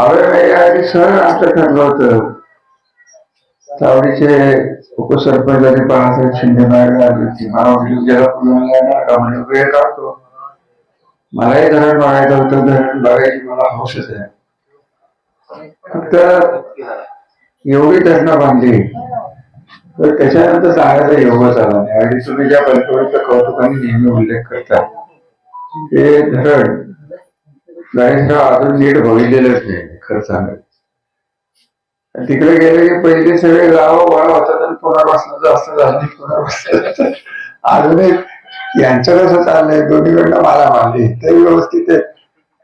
अवयव सहज आमचं ठरलं होतं. चावडीचे उपसरपंच आणि बाळासाहेब शिंदे मॅडम वेळ काढतो. मलाही धरण बघायचं होतं. धरण बघायची मला हौसच आहे. फक्त एवढी धरणं बांधली. तर त्याच्यानंतर सांगायचा योगच आला नाही. आणि तुम्ही ज्या पंचवटीचा कौतुकाने नेहमी उल्लेख करता ते धरण गणेशराव अजून नीट बघितलेलंच नाही. खरं सांगायचं. तिकडे गेले की पहिले सगळे गाव वाळ होतात आणि पुनर्वसनाचं असं झालं नाही, पुनर्वसनाचं अजून एक यांचं कसं चाललंय दोन्हीकडनं मला मारली. ते व्यवस्थित आहे.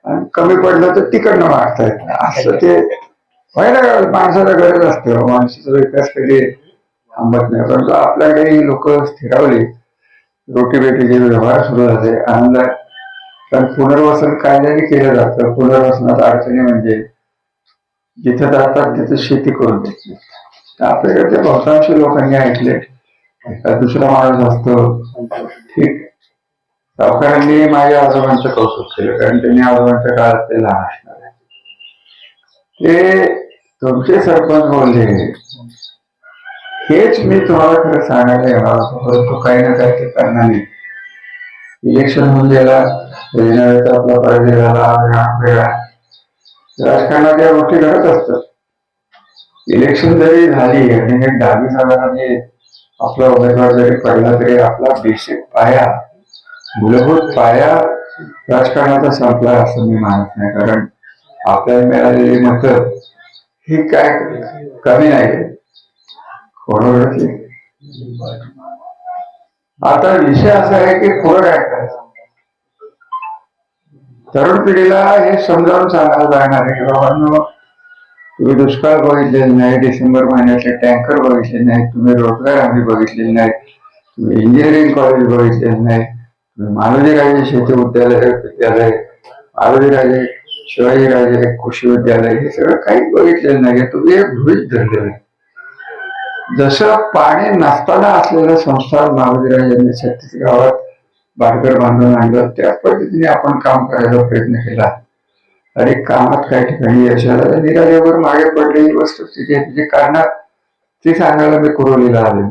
आणि कमी पडलं तर तिकडनं मारतायत असं ते व्हायला माणसाला गरज असते हो. माणसाचा विकास कधी थांबत नाही. परंतु आपल्याकडे लोक स्थिरावले. रोटी बेटीचे व्यवहार सुरू झाले. आनंद कारण पुनर्वसन कायद्याने केलं जातं. पुनर्वसनात अडचणी म्हणजे जिथे राहतात तिथे शेती करून घेतली आपल्याकडे बहुतांश लोकांनी ऐकले दुसरा माणूस असतो ठीक. सावकारांनी माझ्या आजोबांचं कौतुक केलं कारण त्यांनी आजोबांच्या काळात ते लहान असणार आहे. ते तुमचे सरपंच बोलले हेच मी तुम्हाला खरं सांगायला येणार होतो परंतु काही ना काही ते कारणाने इलेक्शन होऊन गेला आपला पराजय झाला वेगळा वेगळा. राजकारणात या गोष्टी घडत असतात. इलेक्शन जरी झाली आणि हे डावी साधाराने आपला उमेदवार जरी पडला तरी आपला बेसिक पाया मूलभूत पाया राजकारणाचा संपला असं मी मानत नाही. कारण आपल्याला मिळालेली मत ही काय कमी नाही. आता विषय असा आहे की पुढं काय करायचं? तरुण पिढीला हे समजावून सांगायला लागणार आहे. की बाबांनो तुम्ही दुष्काळ बघितलेले नाही डिसेंबर महिन्यातले टँकर बघितले नाही तुम्ही रोजगार हमी बघितलेले नाही तुम्ही इंजिनिअरिंग कॉलेज बघितलेले नाही तुम्ही मालोजीराजे शेती विद्यालय विद्यालय मालोजीराजे शिवाजीराजे कृषी विद्यालय हे सगळं काहीच बघितलेलं नाही तुम्ही एक गृहित धरलेलं आहे जसं पाणी नसताना असलेलं संस्था यांनी छत्तीसगावात गावात बांधून आणलं त्या पद्धतीने आपण काम करायचा प्रयत्न केला. अरे कामात काही ठिकाणी यश आलं मागे पडलेली वस्तुस्थिती आहे कारण ते सांगायला मी कुरवलीला आले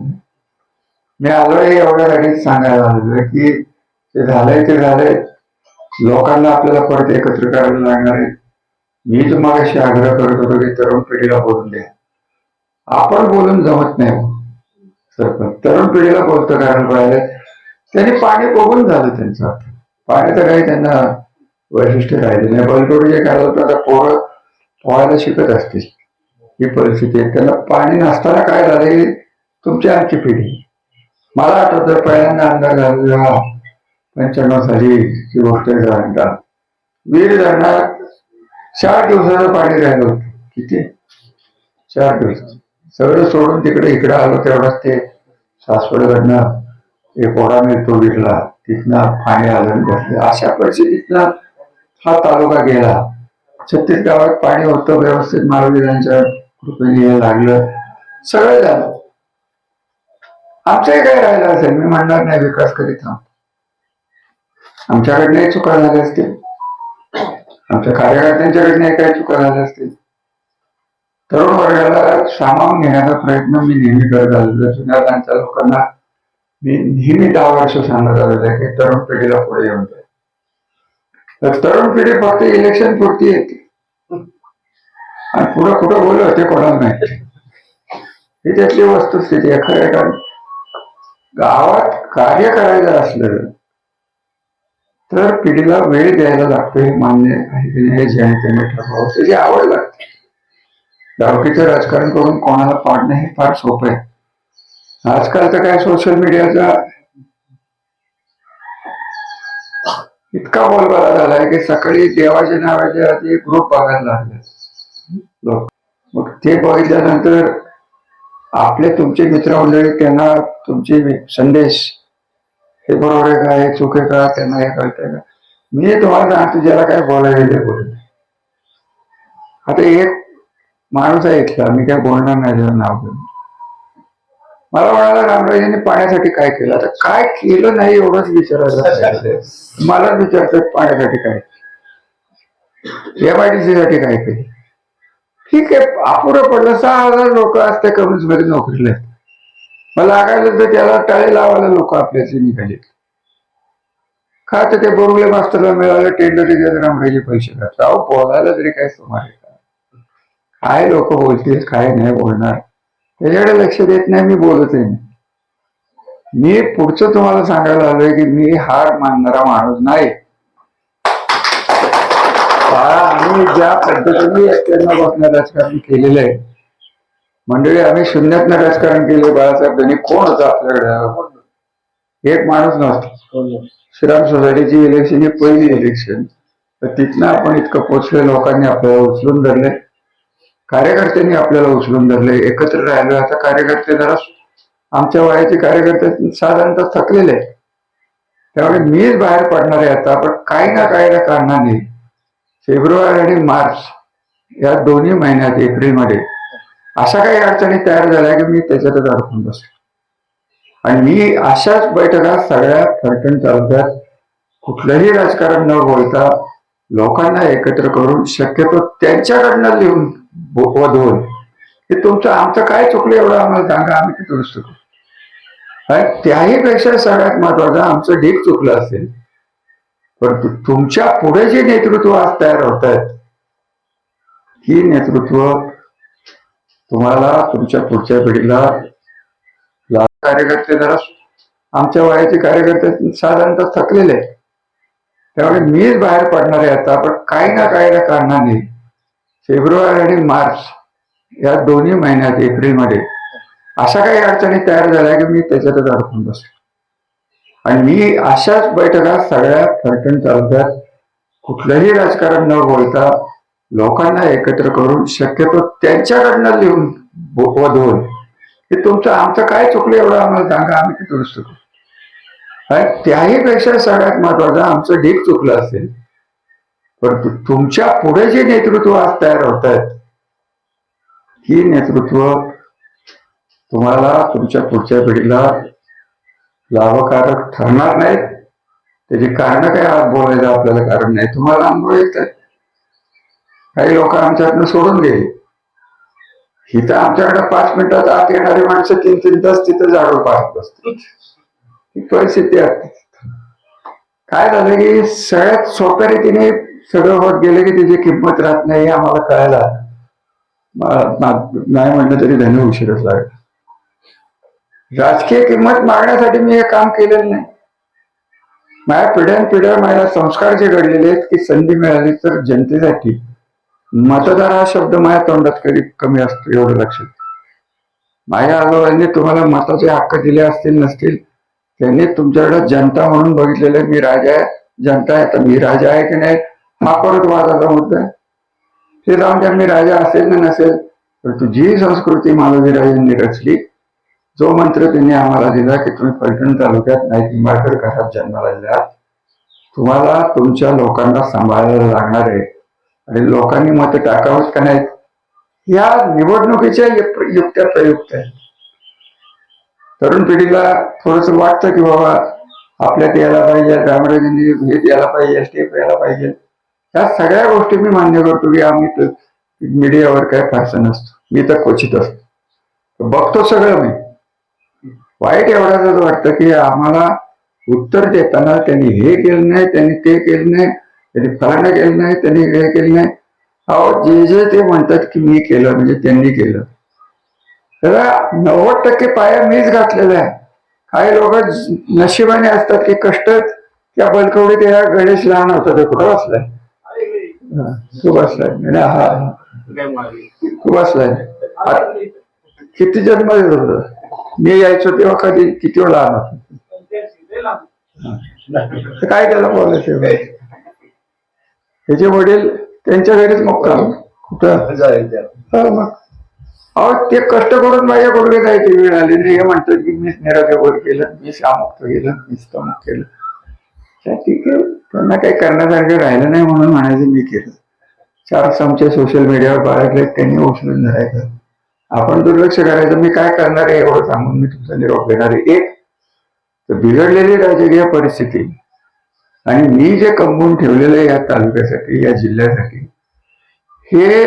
मी आलोय एवढ्यासाठी सांगायला आलेलं की ते झालंय ते झालंय. लोकांना आपल्याला परत एकत्र करायला लागणार आहे. मी तुम्हाला अशी आग्रह करत होतो की तरुण पिढीला बोलून द्या. आपण बोलून जमत नाही. सरपंच तरुण पिढीला बोलतं कारण पाहिजे. त्यांनी पाणी बघून झालं त्यांचं. पाण्याचं काही त्यांना वैशिष्ट्य राहिले नाही. बलटोडी जे काय होतं आता पोरं पोहायला शिकत असतील. ही परिस्थिती आहे. त्यांना पाणी नसताना काय झाले तुमची आमची पिढी. मला आठवतं पहिल्यांदा अंदाज झालेला पंच्याण्णव साली ही गोष्ट झाला वीर धरणात चार दिवसाचं पाणी राहिलं होतं. किती? चार दिवस. सगळं सोडून तिकडे इकडे आलो तेवढंच ते सासवडकडनं एक ओढा तो विकला तिथनं पाणी आलं बसले. अशा परिस्थितीतनं हा तालुका गेला. छत्तीस गावात पाणी होतं व्यवस्थित मालवीरांच्या कृपेने हे लागलं. सगळं झालं. आमचंही काय राहिलं असेल? मी म्हणणार नाही विकास करीत आमच्याकडनंही चुका झाल्या असतील. आमच्या कार्यकर्त्यांच्याकडनं काही चुका झाल्या असतील. तरुण वर्गाला सामावून घेण्याचा प्रयत्न मी नेहमी करत आलो जुन्या लोकांना मी नेहमी दहा वर्ष सांगत आलेलं आहे की तरुण पिढीला पुढे येऊन तर तरुण पिढी फक्त इलेक्शन पुरती येते. आणि पुढं कुठं बोललं ते कोणाला माहिती? ही त्यातली वस्तुस्थिती आहे. खरं कारण गावात कार्य करायचं असलं तर पिढीला वेळ द्यायला लागतो हे मान्य आहे की नाही हे आहे त्यांनी ठरवावं त्याची आवड लागते. गावकीचं राजकारण करून कोणाला पाडणं हे फार सोपं आहे. आजकाल तर काय सोशल मीडियाचा इतका बोलबाला झालाय की सकाळी देवाच्या नावाच्या आधी ग्रुप बघायला लागले. लोक. मग ते बघितल्यानंतर आपले तुमचे मित्रमंडळी त्यांना तुमचे संदेश हे बरोबर आहे का हे चुके का त्यांना हे कळतंय का? मी तुम्हाला सांगतो ज्याला काय बोलायला ते बोलत आता एक माणूस आहे इथला मी काय बोलणार नाही त्याला नाव घेऊन. मला म्हणाला रामराजांनी पाण्यासाठी काय केलं? आता काय केलं नाही एवढंच विचारायचं मलाच विचारतात पाण्यासाठी काय? एम आय डी सी साठी काय केलं? ठीक आहे अपुरं पडलं. सहा हजार लोक असते कम्युनिस्टमध्ये नोकरीला आहेत. लागायचं लागायला तर त्याला टाळे लावायला लोक आपल्याचे निघाले का तर ते बोरुले मास्तरला मिळालं टेंडर रामराजे पैसे घातला अहो बोलायला तरी काय सुमारे काय लोक बोलतील काय नाही बोलणार. त्याच्याकडे लक्ष देत नाही मी बोलतही नाही मी पुढचं तुम्हाला सांगायला आलोय की मी हार मानणारा माणूस नाही. आम्ही ज्या पद्धतीने बसणं राजकारण केलेलं आहे मंडळी आम्ही शून्यातनं राजकारण केले बाळासाहेब त्यांनी कोण होतं आपल्याकडे? एक माणूस नव्हता. श्रीराम सोसायटीची इलेक्शन ही पहिली इलेक्शन तर तिथनं आपण इतकं पोचले लोकांनी आपल्याला उचलून धरले कार्यकर्त्यांनी आपल्याला उचलून धरले एकत्र राहिलो. आता कार्यकर्ते जरा आमच्या वयाचे कार्यकर्ते साधारणतः थकलेले आहेत. त्यामुळे मीच बाहेर पडणार आहे आता पण काही ना काही ना कारणाने फेब्रुवारी आणि मार्च या दोन्ही महिन्यात एप्रिलमध्ये अशा काही अडचणी तयार झाल्या की मी त्याच्यातच अडकून बसलो. आणि मी अशाच बैठका सगळ्या फलटण तालुक्यात कुठलंही राजकारण न बोलता लोकांना एकत्र करून शक्यतो त्यांच्याकडनं लिहून वध होय हे तुमचं आमचं काय चुकलं एवढं आम्हाला सांगा आम्ही ते दुरुस्त करू. आणि त्याही पेक्षा सगळ्यात महत्वाचं आमचं ढीक चुकलं असेल. परंतु तुमच्यापुढे जे नेतृत्व आज तयार होत आहेत ही नेतृत्व तुम्हाला तुमच्या पुढच्या पिढीला कार्यकर्ते जरा आमच्या वयाचे कार्यकर्ते साधारणतः थकलेले आहेत. त्यामुळे मीच बाहेर पडणार आहे आता पण काही ना काही ना कारणाने फेब्रुवारी आणि मार्च या दोन्ही महिन्यात एप्रिलमध्ये अशा काही अडचणी तयार झाल्या की मी त्याच्यातच अडकून बसलो. आणि मी अशाच बैठका सगळ्या फलटण तालुक्यात कुठलंही राजकारण न बोलता लोकांना एकत्र करून शक्यतो त्यांच्याकडनं लिहून वधवून की तुमचं आमचं काय चुकलं एवढं आम्हाला सांगा आम्ही ते दुरुस्त करू. आणि त्याही पेक्षा सगळ्यात महत्वाचं आमचं ढीक चुकलं असेल परंतु तुमच्यापुढे जे नेतृत्व आज तयार होत आहेत ही नेतृत्व तुम्हाला तुमच्या पुढच्या पिढीला लाभकारक ठरणार नाहीत. त्याची कारण काय आज बोलायचं आपल्याला कारण नाही तुम्हाला अनुभव येत आहेत काही लोक आमच्याकडनं सोडून गेले इथं आमच्याकडे पाच मिनिटात आत येणारी माणसं तीन तीन तास तिथं झाडू पाहत बसतात. ही परिस्थिती असते काय झालं की सगळ्यात सोप्या रीतीने सगळं होत गेलं की त्याची किंमत राहत नाही हे आम्हाला कळायला नाही म्हणलं तरी धन्य उशीरच लागला. राजकीय किंमत मागण्यासाठी मी हे काम केलेलं नाही. माझ्या पिढ्यान पिढ्या माझ्या संस्कार जे घडलेले आहेत की संधी मिळाली तर जनतेसाठी मतदार हा शब्द माझ्या तोंडात कधी कमी असतो एवढं लक्षात. माझ्या आजोबांनी तुम्हाला मताचे हक्क दिले असतील नसतील त्यांनी तुमच्याकडे जनता म्हणून बघितलेलं मी राजा आहे. जनता आहे तर मी राजा आहे की नाही? हा परत वादाचा मुद्दा आहे हे। जाऊन मी राजा असेल ना नसेल परंतु जी संस्कृती मालवीराजांनी रचली। जो मंत्र त्यांनी आम्हाला दिला की तुम्ही पैठण तालुक्यात नाही घरात जन्माला दिलात तुम्हाला तुमच्या लोकांना सांभाळायला लागणार आहे। आणि लोकांनी मत टाकावंच का नाहीत? या निवडणुकीच्या युक्त्या प्रयुक्त आहेत। तरुण पिढीला थोडस वाटतं की बाबा आपल्यात यायला पाहिजे रामराजांनी हे यायला पाहिजे स्टेप यायला पाहिजे. या सगळ्या गोष्टी मी मान्य करतो की आम्ही तर मीडियावर काय फारसा नसतो. मी तर क्वचित असतो. बघतो सगळं मी. वाईट एवढाच वाटतं की आम्हाला उत्तर देताना त्यांनी हे केलं नाही त्यांनी ते केलं नाही त्यांनी फलाणं केलं नाही त्यांनी हे केलं नाही. अहो जे जे ते म्हणतात की मी केलं म्हणजे त्यांनी केलं. त्याला नव्वद टक्के पाया मीच घातलेला आहे. काही लोक नशिबाने असतात की कष्ट त्या बलकवडीत त्या गणेश लहान होता ते कुठं असलाय हा, तू म्हणे, हा हा. किती जन्म होत मी यायचो तेव्हा कधी? किती वेळ लहान तर काय त्याला बोलायचं त्याचे वडील त्यांच्या घरीच मुक्काम. कुठं? हो, मग. अहो ते कष्ट करून माझ्या गुडघे जायची वेळ आली नाही. हे म्हणतात की मीच निरागवर केलं मी अमुक केलं मीच तमुक केलं. ठीक आहे. त्यांना काही करण्यासारखं राहिलं नाही म्हणून म्हणायचं मी केलं. चार चमचे सोशल मीडियावर बाळगले त्यांनी उचलून धरायचं. आपण दुर्लक्ष करायचं मी काय करणार आहे एवढं सांगून मी तुमचा निरोप घेणार आहे. एक तर बिघडलेली राजकीय परिस्थिती आणि मी जे कमवून ठेवलेलं आहे या तालुक्यासाठी या जिल्ह्यासाठी हे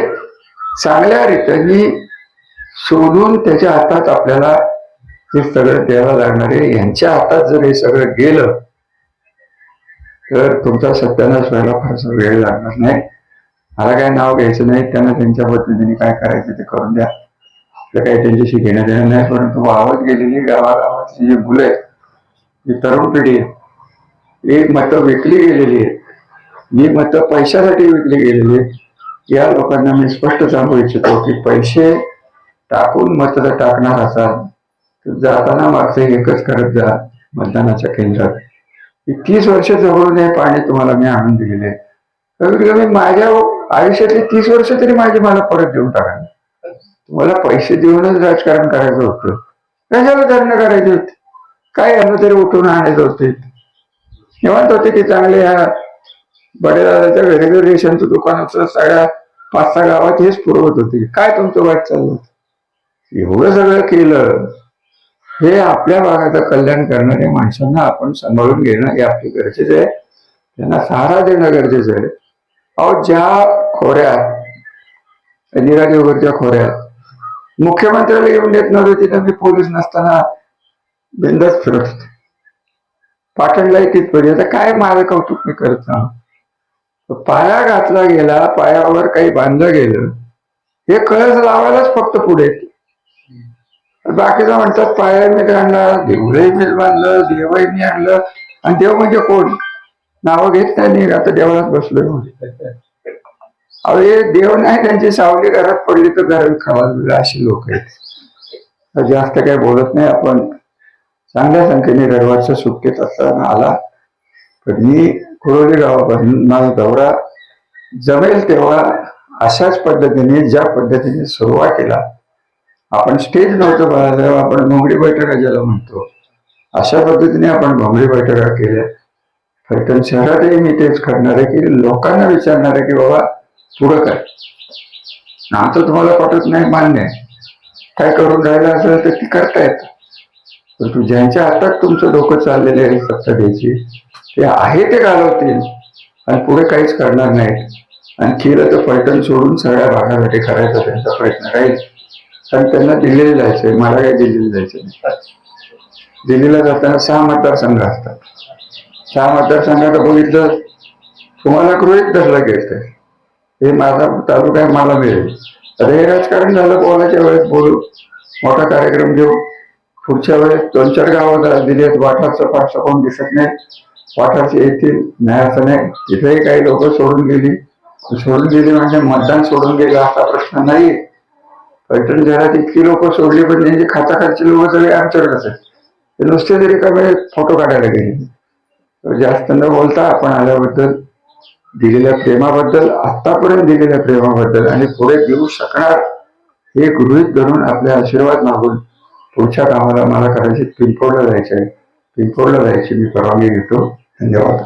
चांगल्या रीतीने शोधून त्याच्या हातात आपल्याला हे सगळं द्यायला लागणार आहे. यांच्या हातात जर हे सगळं गेलं तर तुमचा सत्यानाश व्हायला फारसा वेळ लागणार नाही. मला काय नाव घ्यायचं नाही त्यांना त्यांच्या पद्धतीने काय करायचं ते करून द्या. आपलं काही त्यांच्याशी घेणं देणं नाही परंतु वाहत गेलेली गावागावातली जी मुलं आहेत जी तरुण पिढी आहे ही मतं विकली गेलेली आहेत. ही मतं पैशासाठी विकली गेलेली आहेत. या लोकांना मी स्पष्ट सांगू इच्छितो की पैसे टाकून मत जर टाकणार असाल तर जाताना मागचं एकच करत जा मतदानाच्या केंद्रात. की तीस वर्ष जवळून हे पाणी तुम्हाला मी आणून दिलेले आहे कमीत कमी माझ्या आयुष्यातली तीस वर्ष तरी माझी मला परत देऊन टाका. तुम्हाला पैसे देऊनच राजकारण करायचं होतं. कशाला धरणं करायची होती? काय यांना तरी उठून आणायचं होते निवांत होते की चांगले ह्या बडेदादाच्या घरी रेशनचं दुकान होतं सगळ्या पाच सहा गावात हेच पुरवत होते. काय तुमचं वाईट चाललं होतं? एवढं सगळं केलं. हे आपल्या भागाचं कल्याण करणाऱ्या माणसांना आपण सांभाळून घेणं हे आपली गरजेचं आहे. त्यांना सहारा देणं गरजेचं आहे. अहो ज्या खोऱ्यात निरादेवगरच्या खोऱ्यात मुख्यमंत्र्याला येऊन देत नव्हते तिथं मी पोलीस नसताना बिंदास फिरत होते. पाटणला तिथपर्यंत काय माझं कौतुक मी करत ना पाया घातला गेला पायावर काही बांधलं गेलं. हे कळस लावायलाच फक्त पुढे. बाकीचं म्हणतात पाया मी आणला देवळही मी बांधलं देवही मी आणलं. आणि देव म्हणजे कोण? नावं घेत नाही आता देवळात बसलोय अरे अहो हे देव नाही त्यांची सावली घरात पडली तर घरात खावा अशी लोक आहेत. जास्त काही बोलत नाही आपण. चांगल्या संख्येने रविवारच्या सुट्टीत असताना आला. पण मी कुरोली गावापासून माझा दौरा. जमेल तेव्हा अशाच पद्धतीने ज्या पद्धतीने सुरुवातीला आपण स्टेज नव्हतं बघायला आपण घोंगडी बैठका ज्याला म्हणतो. अशा पद्धतीने आपण घोंगडी बैठका केल्या. फलटण शहरातही मी तेच करणार आहे की लोकांना विचारणार आहे की बाबा पुढं काय? आमचं तुम्हाला पटत नाही मान्य आहे. काय करून राहिलं असेल तर ती करता येत. परंतु ज्यांच्या हातात तुमचं डोकं चाललेलं आहे सत्ता द्यायची ते आहे ते घालवतील. आणि पुढे काहीच करणार नाहीत. आणि केलं तर फलटण सोडून सगळ्या भागासाठी करायचा त्यांचा प्रयत्न राहील. कारण त्यांना दिल्लीला जायचंय मला काही दिल्लीला जायचं नाही दिल्लीला जाताना सहा मतदारसंघ असतात. सहा मतदारसंघात बघितलं तुम्हाला गृहित धरलं घ्यायचंय हे माझा तालुका आहे मला मिळेल. अरे हे राजकारण झालं बोलायच्या वेळेस बोलू? मोठा कार्यक्रम घेऊ. पुढच्या वेळेस दोन चार गावात दिली आहेत वाठारचं फारसं कोण दिसत नाही. वाठारचे येतील न्यायाचं असं नाही. तिथेही काही लोक सोडून गेली. सोडून गेली म्हणजे मतदान सोडून गेलं असा प्रश्न नाही पैठण शहरात इतकी लोक सोडली पण त्यांची खाताखालची लोक सगळे आमच्याकडेच आहेत. ते नुसते तरी कमी म्हणजे फोटो काढायला गेले. जास्त न बोलता आपण आल्याबद्दल दिलेल्या प्रेमाबद्दल आतापर्यंत दिलेल्या प्रेमाबद्दल आणि पुढे देऊ शकणार हे गृहित धरून आपले आशीर्वाद मागून पुढच्या कामाला मला करायचे पिंपोडला जायचे आहे. पिंपोडला जायची मी परवानगी घेतो धन्यवाद.